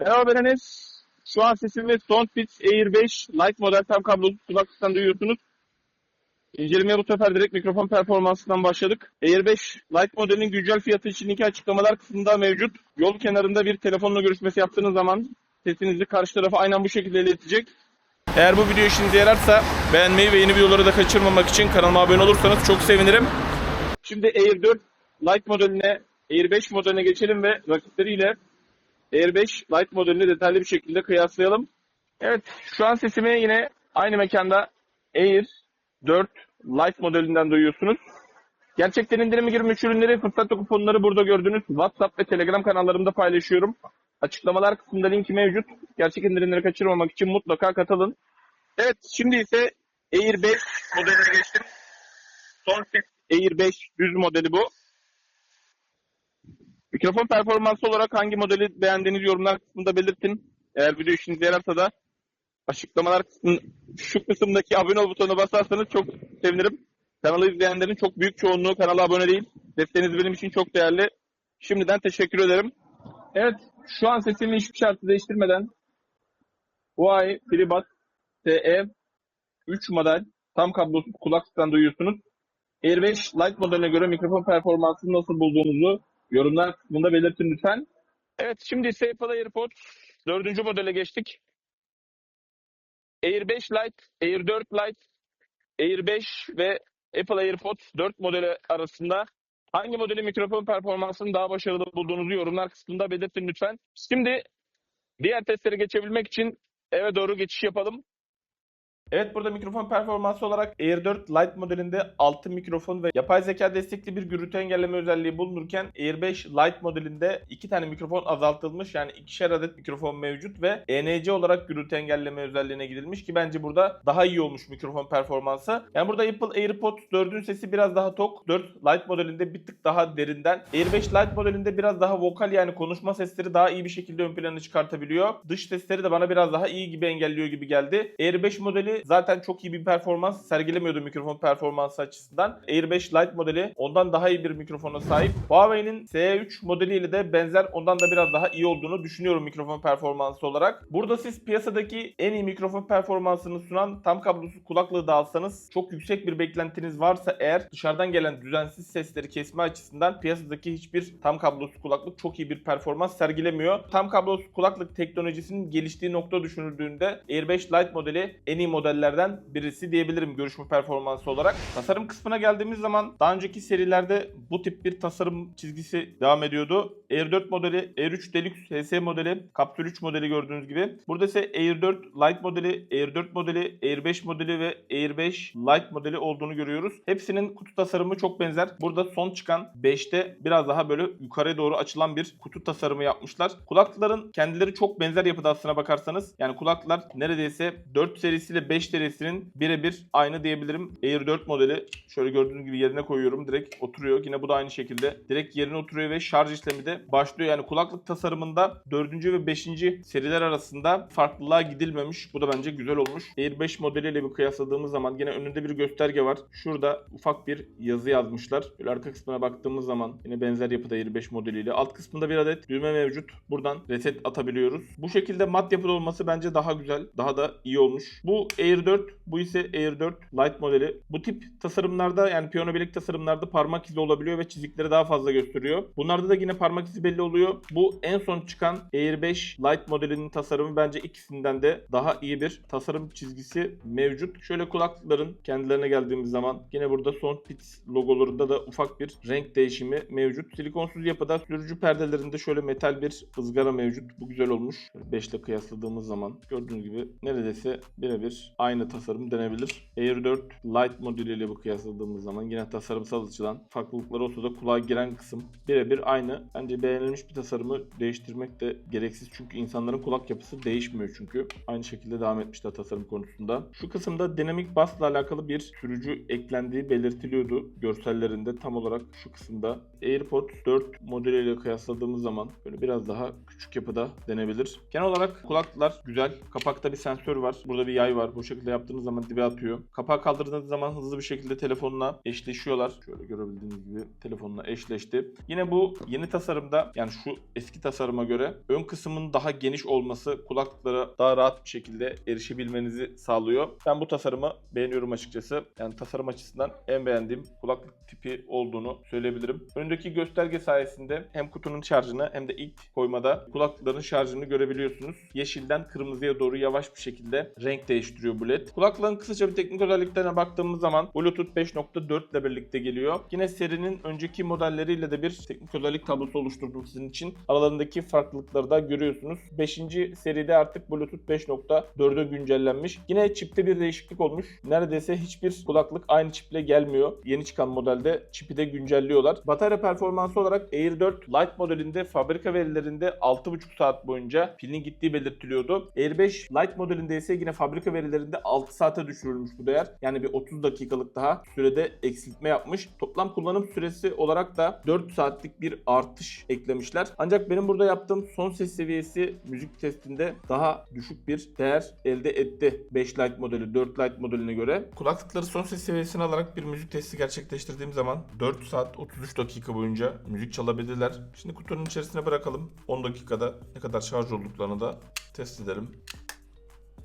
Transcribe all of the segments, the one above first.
Merhaba Enes. Şu an sesimi Soundfit Air 5 Lite model tam kablosuz kulaklıktan duyuyorsunuz. İncelemeye bu sefer direkt mikrofon performansından başladık. Air 5 Lite modelinin güncel fiyatı için linki açıklamalar kısmında mevcut. Yol kenarında bir telefonla görüşmesi yaptığınız zaman sesinizi karşı tarafa aynen bu şekilde iletecek. Eğer bu video işinize yararsa beğenmeyi ve yeni videoları da kaçırmamak için kanalıma abone olursanız çok sevinirim. Şimdi Air 4 Lite modeline, Air 5 modeline geçelim ve rakipleriyle Air 5 Lite modelini detaylı bir şekilde kıyaslayalım. Evet, şu an sesimi yine aynı mekanda Air 4 Lite modelinden duyuyorsunuz. Gerçekten indirime girmiş ürünleri, fırsat kuponları burada gördüğünüz WhatsApp ve Telegram kanallarımda paylaşıyorum. Açıklamalar kısmında linki mevcut. Gerçek indirimleri kaçırmamak için mutlaka katılın. Evet, şimdi ise Air 5 modeline geçtim. Son Air 5 düz modeli bu. Mikrofon performansı olarak hangi modeli beğendiğiniz yorumlar kısmında belirtin. Eğer video işinize yararsa da açıklamalar kısmında şu kısımdaki abone ol butonuna basarsanız çok sevinirim. Kanalı izleyenlerin çok büyük çoğunluğu kanala abone değil. Desteğiniz benim için çok değerli. Şimdiden teşekkür ederim. Evet, şu an sesimi hiçbir şartı değiştirmeden Huawei FreeBuds TE 3 model tam kablosuz kulaklıktan duyuyorsunuz. Air 5 Lite modeline göre mikrofon performansını nasıl bulduğunuzu yorumlar kısmında belirtin lütfen. Evet şimdi ise Apple AirPods dördüncü modele geçtik. Air 5 Lite, Air 4 Lite, Air 5 ve Apple AirPods 4 modeli arasında hangi modeli mikrofon performansını daha başarılı bulduğunuzu yorumlar kısmında belirtin lütfen. Şimdi diğer testlere geçebilmek için eve doğru geçiş yapalım. Evet burada mikrofon performansı olarak Air 4 Lite modelinde 6 mikrofon ve yapay zeka destekli bir gürültü engelleme özelliği bulunurken Air 5 Lite modelinde 2 tane mikrofon azaltılmış yani ikişer adet mikrofon mevcut ve ENC olarak gürültü engelleme özelliğine gidilmiş ki bence burada daha iyi olmuş mikrofon performansı. Yani burada Apple AirPods 4'ün sesi biraz daha tok. 4 Lite modelinde bir tık daha derinden. Air 5 Lite modelinde biraz daha vokal yani konuşma sesleri daha iyi bir şekilde ön plana çıkartabiliyor. Dış sesleri de bana biraz daha iyi gibi engelliyor gibi geldi. Air 5 modeli zaten çok iyi bir performans sergilemiyordu mikrofon performansı açısından. Air 5 Lite modeli ondan daha iyi bir mikrofona sahip. Huawei'nin SE3 modeliyle de benzer ondan da biraz daha iyi olduğunu düşünüyorum mikrofon performansı olarak. Burada siz piyasadaki en iyi mikrofon performansını sunan tam kablosuz kulaklığı da alsanız çok yüksek bir beklentiniz varsa eğer dışarıdan gelen düzensiz sesleri kesme açısından piyasadaki hiçbir tam kablosuz kulaklık çok iyi bir performans sergilemiyor. Tam kablosuz kulaklık teknolojisinin geliştiği nokta düşünüldüğünde Air 5 Lite modeli en iyi modellerden birisi diyebilirim görüşme performansı olarak. Tasarım kısmına geldiğimiz zaman daha önceki serilerde bu tip bir tasarım çizgisi devam ediyordu. Air 4 modeli, Air 3 Deluxe HS modeli, Capsule 3 modeli gördüğünüz gibi. Burada ise Air 4 Lite modeli, Air 4 modeli, Air 5 modeli ve Air 5 Lite modeli olduğunu görüyoruz. Hepsinin kutu tasarımı çok benzer. Burada son çıkan 5'te biraz daha böyle yukarıya doğru açılan bir kutu tasarımı yapmışlar. Kulaklıkların kendileri çok benzer yapıda aslına bakarsanız. Yani kulaklıklar neredeyse 4 serisiyle 5 serisinin birebir aynı diyebilirim. Air 4 modeli şöyle gördüğünüz gibi yerine koyuyorum. Direkt oturuyor. Yine bu da aynı şekilde. Direkt yerine oturuyor ve şarj işlemi de başlıyor. Yani kulaklık tasarımında 4. ve 5. seriler arasında farklılığa gidilmemiş. Bu da bence güzel olmuş. Air 5 modeliyle bir kıyasladığımız zaman yine önünde bir gösterge var. Şurada ufak bir yazı yazmışlar. Böyle arka kısmına baktığımız zaman yine benzer yapıda Air 5 modeliyle. Alt kısmında bir adet düğme mevcut. Buradan reset atabiliyoruz. Bu şekilde mat yapıda olması bence daha güzel. Daha da iyi olmuş. Bu Air 4. Bu ise Air 4 Lite modeli. Bu tip tasarımlarda yani piyano bilek tasarımlarda parmak izi olabiliyor ve çizikleri daha fazla gösteriyor. Bunlarda da yine parmak izi belli oluyor. Bu en son çıkan Air 5 Lite modelinin tasarımı bence ikisinden de daha iyi bir tasarım çizgisi mevcut. Şöyle kulaklıkların kendilerine geldiğimiz zaman yine burada Soundfits logolarında da ufak bir renk değişimi mevcut. Silikonsuz yapıda sürücü perdelerinde şöyle metal bir ızgara mevcut. Bu güzel olmuş. 5 ile kıyasladığımız zaman gördüğünüz gibi neredeyse birebir aynı tasarım denebilir. Air 4 Lite modeliyle bu kıyasladığımız zaman yine tasarımsal açıdan farklılıklar olsa da kulağa giren kısım birebir aynı. Bence beğenilmiş bir tasarımı değiştirmek de gereksiz çünkü insanların kulak yapısı değişmiyor çünkü. Aynı şekilde devam etmişler tasarım konusunda. Şu kısımda dinamik bassla alakalı bir sürücü eklendiği belirtiliyordu görsellerinde tam olarak şu kısımda. AirPods 4 modeliyle kıyasladığımız zaman böyle biraz daha küçük yapıda denebilir. Genel olarak kulaklıklar güzel. Kapakta bir sensör var. Burada bir yay var. Bu şekilde yaptığınız zaman dibe atıyor. Kapağı kaldırdığınız zaman hızlı bir şekilde telefonla eşleşiyorlar. Şöyle görebildiğiniz gibi telefonla eşleşti. Yine bu yeni tasarımda yani şu eski tasarıma göre ön kısmın daha geniş olması kulaklıklara daha rahat bir şekilde erişebilmenizi sağlıyor. Ben bu tasarımı beğeniyorum açıkçası. Yani tasarım açısından en beğendiğim kulaklık tipi olduğunu söyleyebilirim. Öndeki gösterge sayesinde hem kutunun şarjını hem de ilk koymada kulaklıkların şarjını görebiliyorsunuz. Yeşilden kırmızıya doğru yavaş bir şekilde renk değiştiriyor bu led. Kulaklığın kısaca bir teknik özelliklerine baktığımız zaman Bluetooth 5.4 ile birlikte geliyor. Yine serinin önceki modelleriyle de bir teknik özellik tablosu oluşturdum sizin için. Aralarındaki farklılıkları da görüyorsunuz. 5. seride artık Bluetooth 5.4'e güncellenmiş. Yine çipte bir değişiklik olmuş. Neredeyse hiçbir kulaklık aynı çiple gelmiyor. Yeni çıkan modelde çipi de güncelliyorlar. Batarya performansı olarak Air 4 Lite modelinde fabrika verilerinde 6,5 saat boyunca pilin gittiği belirtiliyordu. Air 5 Lite modelinde ise yine fabrika verilerinde 6 saate düşürülmüş bu değer. Yani bir 30 dakikalık daha sürede eksiltme yapmış. Toplam kullanım süresi olarak da 4 saatlik bir artış eklemişler. Ancak benim burada yaptığım son ses seviyesi müzik testinde daha düşük bir değer elde etti. 5 Lite modeli 4 Lite modeline göre. Kulaklıkları son ses seviyesine alarak bir müzik testi gerçekleştirdiğim zaman 4 saat 33 dakika boyunca müzik çalabildiler. Şimdi kutunun içerisine bırakalım. 10 dakikada ne kadar şarj olduklarını da test edelim.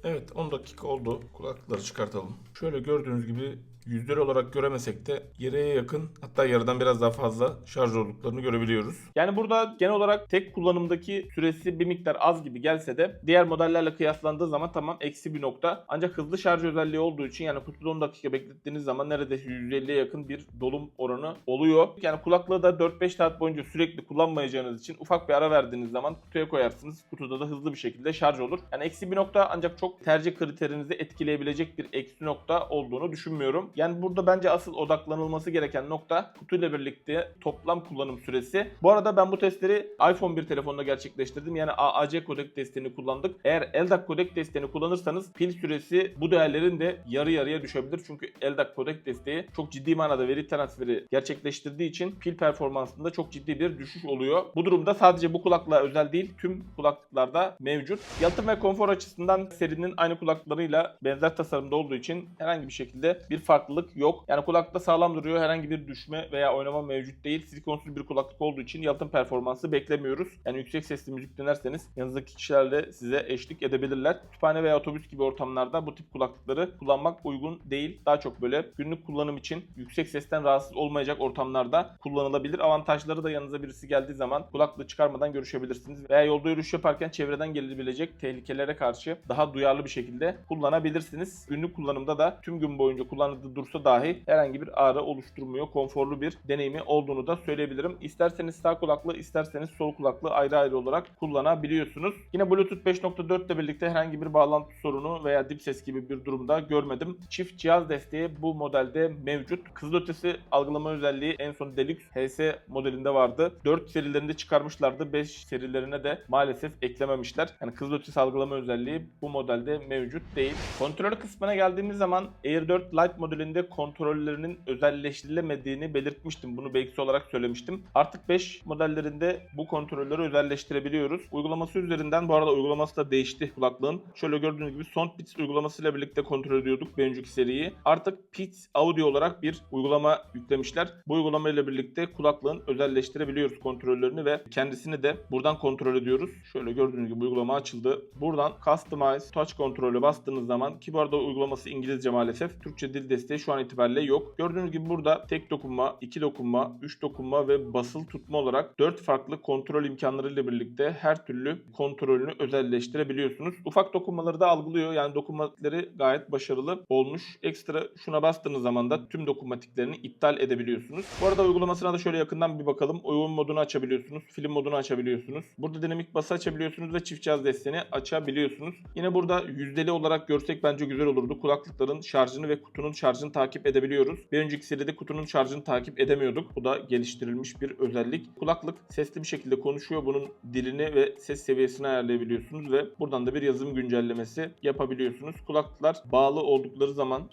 Evet 10 dakika oldu. Kulaklıkları çıkartalım. Şöyle gördüğünüz gibi yüzleri olarak göremesek de yarıya yakın hatta yarıdan biraz daha fazla şarj olduklarını görebiliyoruz. Yani burada genel olarak tek kullanımdaki süresi bir miktar az gibi gelse de diğer modellerle kıyaslandığı zaman tamam eksi bir nokta. Ancak hızlı şarj özelliği olduğu için yani kutuda 10 dakika beklettiğiniz zaman neredeyse %50'ye yakın bir dolum oranı oluyor. Yani kulaklığı da 4-5 saat boyunca sürekli kullanmayacağınız için ufak bir ara verdiğiniz zaman kutuya koyarsınız. Kutuda da hızlı bir şekilde şarj olur. Yani eksi bir nokta ancak çok tercih kriterinizi etkileyebilecek bir eksi nokta olduğunu düşünmüyorum. Yani burada bence asıl odaklanılması gereken nokta kutuyla birlikte toplam kullanım süresi. Bu arada ben bu testleri iPhone 1 telefonla gerçekleştirdim. Yani AAC kodek desteğini kullandık. Eğer LDAC kodek desteğini kullanırsanız pil süresi bu değerlerin de yarı yarıya düşebilir. Çünkü LDAC kodek desteği çok ciddi manada veri transferi gerçekleştirdiği için pil performansında çok ciddi bir düşüş oluyor. Bu durumda sadece bu kulaklığa özel değil tüm kulaklıklarda mevcut. Yalıtım ve konfor açısından serinin aynı kulaklıklarıyla benzer tasarımda olduğu için herhangi bir şekilde bir farklılık yok. Yani kulaklıkta sağlam duruyor. Herhangi bir düşme veya oynama mevcut değil. Silikonsuz bir kulaklık olduğu için yalıtım performansı beklemiyoruz. Yani yüksek sesli müzik dinlerseniz yanınızdaki kişilerle size eşlik edebilirler. Kütüphane veya otobüs gibi ortamlarda bu tip kulaklıkları kullanmak uygun değil. Daha çok böyle günlük kullanım için yüksek sesten rahatsız olmayacak ortamlarda kullanılabilir. Avantajları da yanınıza birisi geldiği zaman kulaklığı çıkarmadan görüşebilirsiniz. Veya yolda yürüyüş yaparken çevreden gelebilecek tehlikelere karşı daha duyarlı bir şekilde kullanabilirsiniz. Günlük kullanımda da tüm gün boyunca kullanıldığı dursa dahi herhangi bir ağrı oluşturmuyor. Konforlu bir deneyimi olduğunu da söyleyebilirim. İsterseniz sağ kulaklı, isterseniz sol kulaklı ayrı ayrı olarak kullanabiliyorsunuz. Yine Bluetooth 5.4 ile birlikte herhangi bir bağlantı sorunu veya dip ses gibi bir durumda görmedim. Çift cihaz desteği bu modelde mevcut. Kızılötesi algılama özelliği en son Deluxe HS modelinde vardı. 4 serilerinde çıkarmışlardı. 5 serilerine de maalesef eklememişler. Yani kızılötesi algılama özelliği bu modelde mevcut değil. Kontrol kısmına geldiğimiz zaman Air 4 Lite modelinde kontrollerinin özelleştirilemediğini belirtmiştim. Bunu belki olarak söylemiştim. Artık 5 modellerinde bu kontrolleri özelleştirebiliyoruz. Uygulaması üzerinden bu arada uygulaması da değişti kulaklığın. Şöyle gördüğünüz gibi Soundbits uygulamasıyla birlikte kontrol ediyorduk bir önceki seriyi. Artık Pits Audio olarak bir uygulama yüklemişler. Bu uygulama ile birlikte kulaklığın özelleştirebiliyoruz kontrollerini ve kendisini de buradan kontrol ediyoruz. Şöyle gördüğünüz gibi uygulama açıldı. Buradan Customize Touch Kontrolü bastığınız zaman ki bu arada uygulaması İngilizce maalesef. Türkçe dil desteği şu an itibariyle yok. Gördüğünüz gibi burada tek dokunma, iki dokunma, üç dokunma ve basılı tutma olarak 4 farklı kontrol imkanları ile birlikte her türlü kontrolünü özelleştirebiliyorsunuz. Ufak dokunmaları da algılıyor. Yani dokunmatikleri gayet başarılı olmuş. Ekstra şuna bastığınız zaman da tüm dokunmatiklerini iptal edebiliyorsunuz. Bu arada uygulamasına da şöyle yakından bir bakalım. Oyun modunu açabiliyorsunuz. Film modunu açabiliyorsunuz. Burada dinamik bası açabiliyorsunuz ve çift cihaz desteğini açabiliyorsunuz. Yine burada yüzdeli olarak görsek bence güzel olurdu. Kulaklıkların şarjını ve kutunun şarjını takip edebiliyoruz. Bir önceki seride kutunun şarjını takip edemiyorduk. Bu da geliştirilmiş bir özellik. Kulaklık sesli bir şekilde konuşuyor. Bunun dilini ve ses seviyesini ayarlayabiliyorsunuz ve buradan da bir yazım güncellemesi yapabiliyorsunuz. Kulaklıklar bağlı oldukları zaman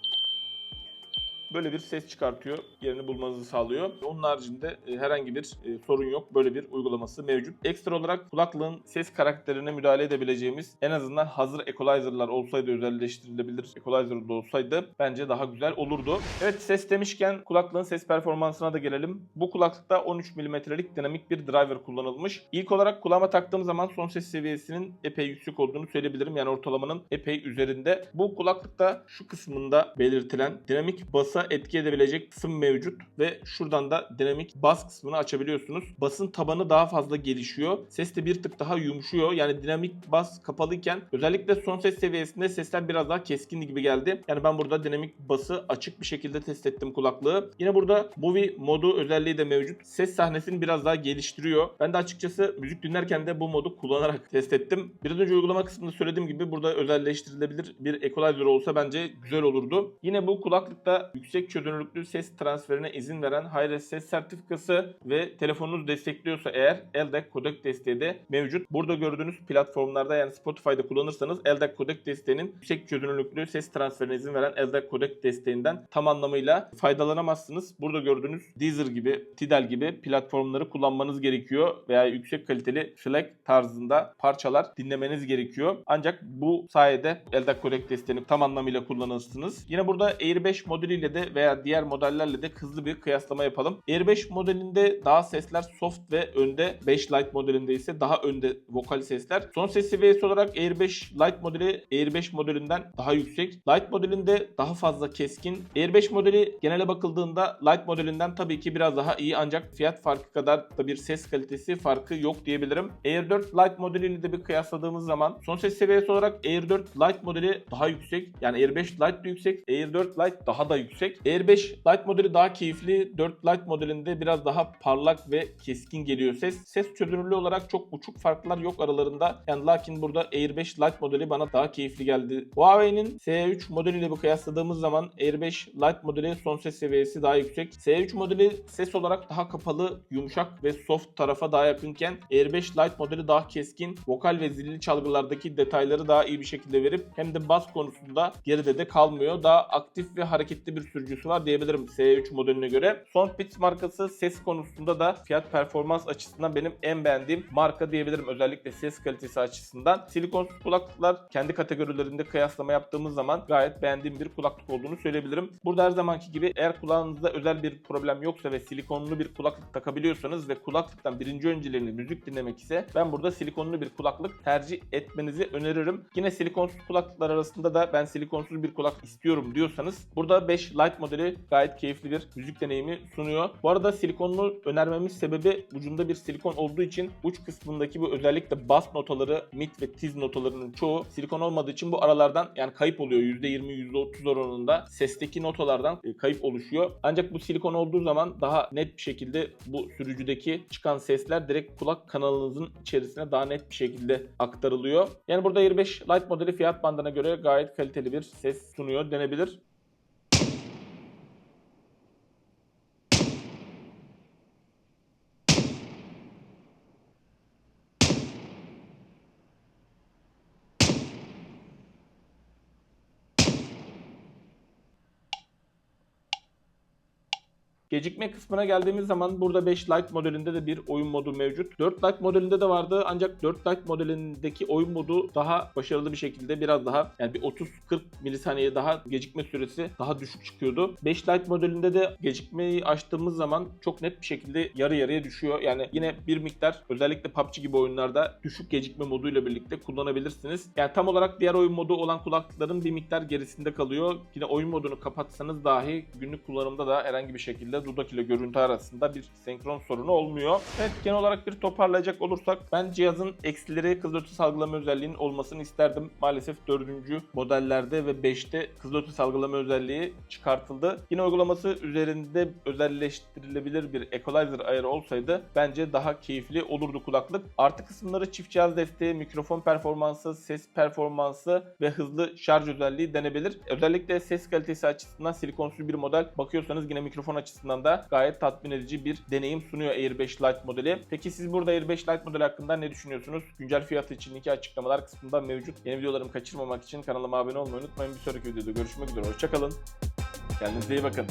böyle bir ses çıkartıyor. Yerini bulmanızı sağlıyor. Onun haricinde e, herhangi bir e, sorun yok. Böyle bir uygulaması mevcut. Ekstra olarak kulaklığın ses karakterine müdahale edebileceğimiz en azından hazır equalizer'lar olsaydı özelleştirilebilir equalizer da olsaydı bence daha güzel olurdu. Evet ses demişken kulaklığın ses performansına da gelelim. Bu kulaklıkta 13 mm'lik dinamik bir driver kullanılmış. İlk olarak kulağıma taktığım zaman son ses seviyesinin epey yüksek olduğunu söyleyebilirim. Yani ortalamanın epey üzerinde. Bu kulaklıkta şu kısmında belirtilen dinamik basa etki edebilecek kısım mevcut ve şuradan da dinamik bas kısmını açabiliyorsunuz. Basın tabanı daha fazla gelişiyor. Ses de bir tık daha yumuşuyor. Yani dinamik bas kapalıyken özellikle son ses seviyesinde sesler biraz daha keskin gibi geldi. Yani ben burada dinamik bası açık bir şekilde test ettim kulaklığı. Yine burada movie modu özelliği de mevcut. Ses sahnesini biraz daha geliştiriyor. Ben de açıkçası müzik dinlerken de bu modu kullanarak test ettim. Biraz önce uygulama kısmında söylediğim gibi burada özelleştirilebilir bir equalizer olsa bence güzel olurdu. Yine bu kulaklıkta yüksek çözünürlüklü ses transferine izin veren Hi-Res ses sertifikası ve telefonunuz destekliyorsa eğer LDAC kodek desteği de mevcut. Burada gördüğünüz platformlarda yani Spotify'da kullanırsanız LDAC kodek desteğinin yüksek çözünürlüklü ses transferine izin veren LDAC kodek desteğinden tam anlamıyla faydalanamazsınız. Burada gördüğünüz Deezer gibi, Tidal gibi platformları kullanmanız gerekiyor veya yüksek kaliteli FLAC tarzında parçalar dinlemeniz gerekiyor. Ancak bu sayede LDAC kodek desteğini tam anlamıyla kullanırsınız. Yine burada Air 5 modeliyle de veya diğer modellerle de hızlı bir kıyaslama yapalım. Air 5 modelinde daha sesler soft ve önde 5 Lite modelinde ise daha önde vokal sesler. Son ses seviyesi olarak Air 5 Lite modeli Air 5 modelinden daha yüksek. Lite modelinde daha fazla keskin. Air 5 modeli genele bakıldığında Lite modelinden tabii ki biraz daha iyi ancak fiyat farkı kadar da bir ses kalitesi farkı yok diyebilirim. Air 4 Lite modeliyle de bir kıyasladığımız zaman son ses seviyesi olarak Air 4 Lite modeli daha yüksek. Yani Air 5 Lite de yüksek. Air 4 Lite daha da yüksek. Air 5 Lite modeli daha keyifli. 4 Lite modelinde biraz daha parlak ve keskin geliyor ses. Ses çözünürlüğü olarak çok uçuk farklar yok aralarında. Yani lakin burada Air 5 Lite modeli bana daha keyifli geldi. Huawei'nin S3 modeliyle bir kıyasladığımız zaman Air 5 Lite modeli son ses seviyesi daha yüksek. S3 modeli ses olarak daha kapalı, yumuşak ve soft tarafa daha yakınken Air 5 Lite modeli daha keskin, vokal ve zilli çalgılardaki detayları daha iyi bir şekilde verip hem de bas konusunda geride de kalmıyor. Daha aktif ve hareketli bir sürücüsü var diyebilirim S3 modeline göre. Soundbits markası ses konusunda da fiyat performans açısından benim en beğendiğim marka diyebilirim. Özellikle ses kalitesi açısından. Silikonsuz kulaklıklar kendi kategorilerinde kıyaslama yaptığımız zaman gayet beğendiğim bir kulaklık olduğunu söyleyebilirim. Burada her zamanki gibi eğer kulağınızda özel bir problem yoksa ve silikonlu bir kulaklık takabiliyorsanız ve kulaklıktan birinci önceliğini müzik dinlemek ise ben burada silikonlu bir kulaklık tercih etmenizi öneririm. Yine silikonsuz kulaklıklar arasında da ben silikonsuz bir kulak istiyorum diyorsanız burada 5 Lite modeli gayet keyifli bir müzik deneyimi sunuyor. Bu arada silikonlu önermemin sebebi ucunda bir silikon olduğu için uç kısmındaki bu özellikle bas notaları, mid ve tiz notalarının çoğu silikon olmadığı için bu aralardan yani kayıp oluyor. %20 %30 oranında sesteki notalardan e, kayıp oluşuyor. Ancak bu silikon olduğu zaman daha net bir şekilde bu sürücüdeki çıkan sesler direkt kulak kanalınızın içerisine daha net bir şekilde aktarılıyor. Yani burada Air 5 Lite modeli fiyat bandına göre gayet kaliteli bir ses sunuyor denebilir. Gecikme kısmına geldiğimiz zaman burada 5 Lite modelinde de bir oyun modu mevcut. 4 Lite modelinde de vardı ancak 4 Lite modelindeki oyun modu daha başarılı bir şekilde biraz daha yani bir 30-40 milisaniye daha gecikme süresi daha düşük çıkıyordu. 5 Lite modelinde de gecikmeyi açtığımız zaman çok net bir şekilde yarı yarıya düşüyor. Yani yine bir miktar özellikle PUBG gibi oyunlarda düşük gecikme moduyla birlikte kullanabilirsiniz. Yani tam olarak diğer oyun modu olan kulaklıkların bir miktar gerisinde kalıyor. Yine oyun modunu kapatsanız dahi günlük kullanımda da herhangi bir şekilde dudak ile görüntü arasında bir senkron sorunu olmuyor. Evet genel olarak bir toparlayacak olursak ben cihazın eksileri kızılötesi salgılama özelliğinin olmasını isterdim. Maalesef 4. modellerde ve 5'te kızılötesi salgılama özelliği çıkartıldı. Yine uygulaması üzerinde özelleştirilebilir bir equalizer ayarı olsaydı bence daha keyifli olurdu kulaklık. Artı kısımları çift cihaz desteği, mikrofon performansı, ses performansı ve hızlı şarj özelliği denebilir. Özellikle ses kalitesi açısından silikonsuz bir model bakıyorsanız yine mikrofon açısından da gayet tatmin edici bir deneyim sunuyor Air 5 Lite modeli. Peki siz burada Air 5 Lite modeli hakkında ne düşünüyorsunuz? Güncel fiyatı için iki açıklamalar kısmında mevcut. Yeni videolarımı kaçırmamak için kanalıma abone olmayı unutmayın. Bir sonraki videoda görüşmek üzere. Hoşçakalın. Kendinize iyi bakın.